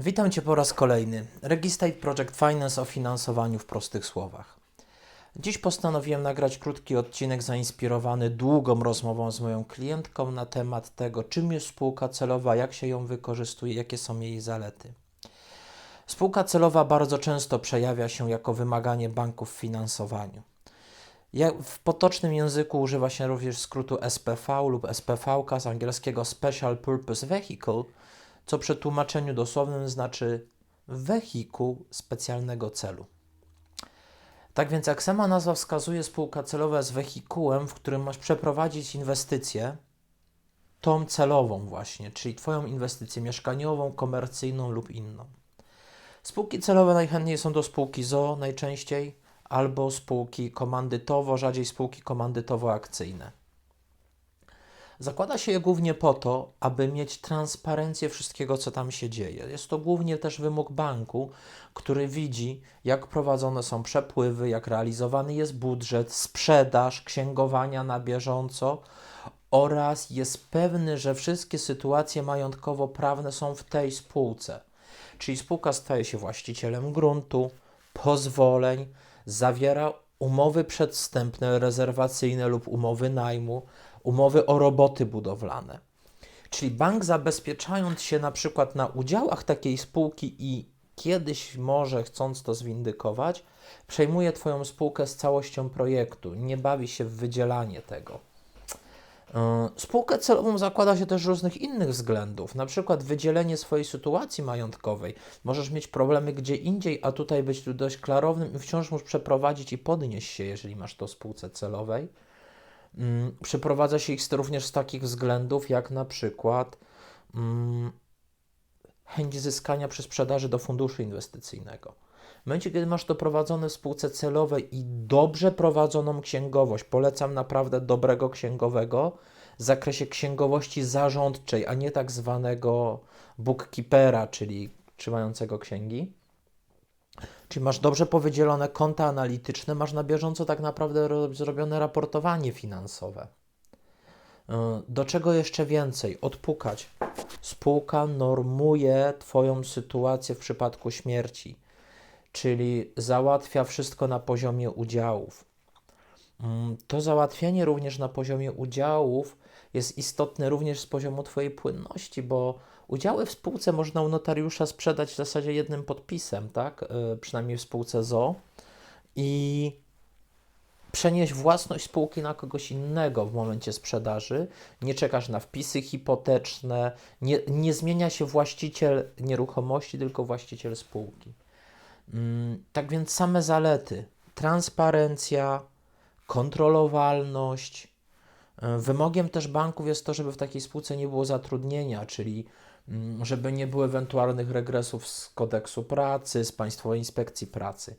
Witam Cię po raz kolejny. Registate Project Finance o finansowaniu w prostych słowach. Dziś postanowiłem nagrać krótki odcinek zainspirowany długą rozmową z moją klientką na temat tego, czym jest spółka celowa, jak się ją wykorzystuje, jakie są jej zalety. Spółka celowa bardzo często przejawia się jako wymaganie banków w finansowaniu. W potocznym języku używa się również skrótu SPV lub SPV z angielskiego Special Purpose Vehicle, co przy tłumaczeniu dosłownym znaczy wehikuł specjalnego celu. Tak więc, jak sama nazwa wskazuje, spółka celowa jest wehikułem, w którym masz przeprowadzić inwestycję, tą celową właśnie, czyli Twoją inwestycję mieszkaniową, komercyjną lub inną. Spółki celowe najchętniej są do spółki ZO najczęściej, albo spółki komandytowo, rzadziej spółki komandytowo-akcyjne. Zakłada się je głównie po to, aby mieć transparencję wszystkiego, co tam się dzieje. Jest to głównie też wymóg banku, który widzi, jak prowadzone są przepływy, jak realizowany jest budżet, sprzedaż, księgowania na bieżąco oraz jest pewny, że wszystkie sytuacje majątkowo-prawne są w tej spółce. Czyli spółka staje się właścicielem gruntu, pozwoleń, zawiera umowy przedwstępne, rezerwacyjne lub umowy najmu, umowy o roboty budowlane. Czyli bank zabezpieczając się na przykład na udziałach takiej spółki i kiedyś może chcąc to zwindykować, przejmuje Twoją spółkę z całością projektu, nie bawi się w wydzielanie tego. Yy, Spółkę celową zakłada się też różnych innych względów, na przykład wydzielenie swojej sytuacji majątkowej. Możesz mieć problemy gdzie indziej, a tutaj być tu dość klarownym i wciąż musisz przeprowadzić i podnieść się, jeżeli masz to w spółce celowej. Mm, Przeprowadza się ich również z takich względów, jak na przykład mm, chęć zyskania przy sprzedaży do funduszu inwestycyjnego. W momencie, kiedy masz to prowadzone w spółce celowej i dobrze prowadzoną księgowość, polecam naprawdę dobrego księgowego w zakresie księgowości zarządczej, a nie tak zwanego bookkeepera, czyli trzymającego księgi. Czyli masz dobrze powydzielone konta analityczne, masz na bieżąco tak naprawdę ro- zrobione raportowanie finansowe. Yy, Do czego jeszcze więcej? Odpukać. Spółka normuje Twoją sytuację w przypadku śmierci, czyli załatwia wszystko na poziomie udziałów. Mm, To załatwienie również na poziomie udziałów jest istotne również z poziomu Twojej płynności, bo udziały w spółce można u notariusza sprzedać w zasadzie jednym podpisem, tak? Yy, Przynajmniej w spółce ZO. I przenieść własność spółki na kogoś innego w momencie sprzedaży. Nie czekasz na wpisy hipoteczne, nie, nie zmienia się właściciel nieruchomości, tylko właściciel spółki. Mm, Tak więc same zalety: transparencja, kontrolowalność. E, Wymogiem też banków jest to, żeby w takiej spółce nie było zatrudnienia, czyli mm, żeby nie było ewentualnych regresów z kodeksu pracy, z Państwowej Inspekcji Pracy.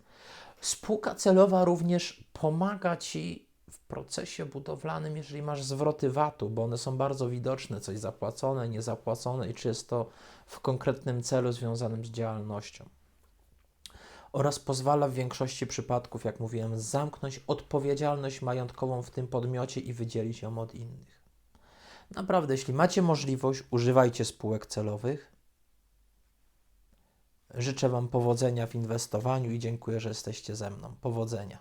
Spółka celowa również pomaga Ci w procesie budowlanym, jeżeli masz zwroty VAT-u, bo one są bardzo widoczne, coś zapłacone, niezapłacone i czy jest to w konkretnym celu związanym z działalnością. Oraz pozwala w większości przypadków, jak mówiłem, zamknąć odpowiedzialność majątkową w tym podmiocie i wydzielić ją od innych. Naprawdę, jeśli macie możliwość, używajcie spółek celowych. Życzę Wam powodzenia w inwestowaniu i dziękuję, że jesteście ze mną. Powodzenia.